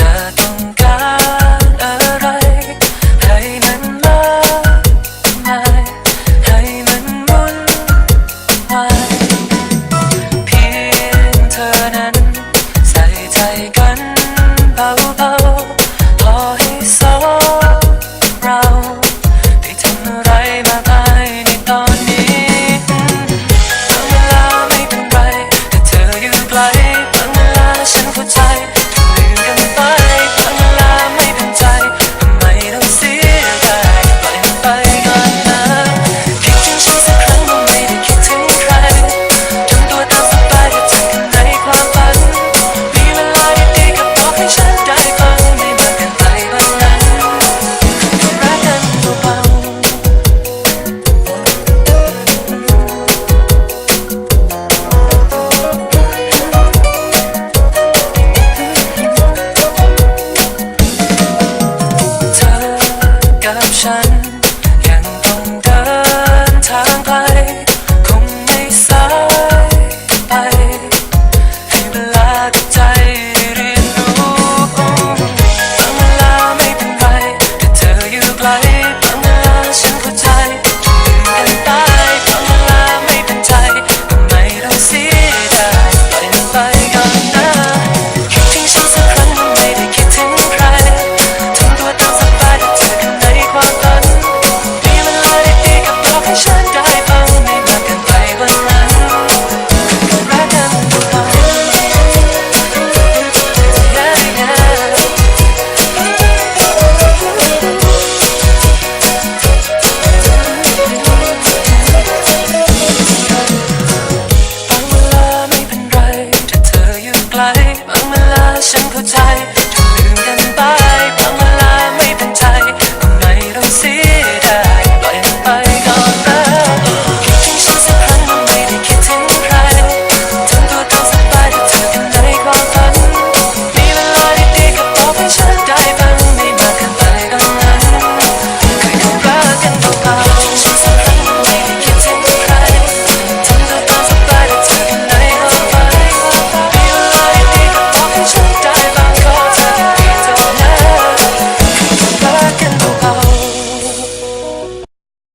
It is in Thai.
다 ฉัน ยังต้องเดินทางไกลคงไม่สายไป ให้เวลากับใจไดเรียนรู้บางเวลาไม่เป็นไรแต่เธออยู่ไกล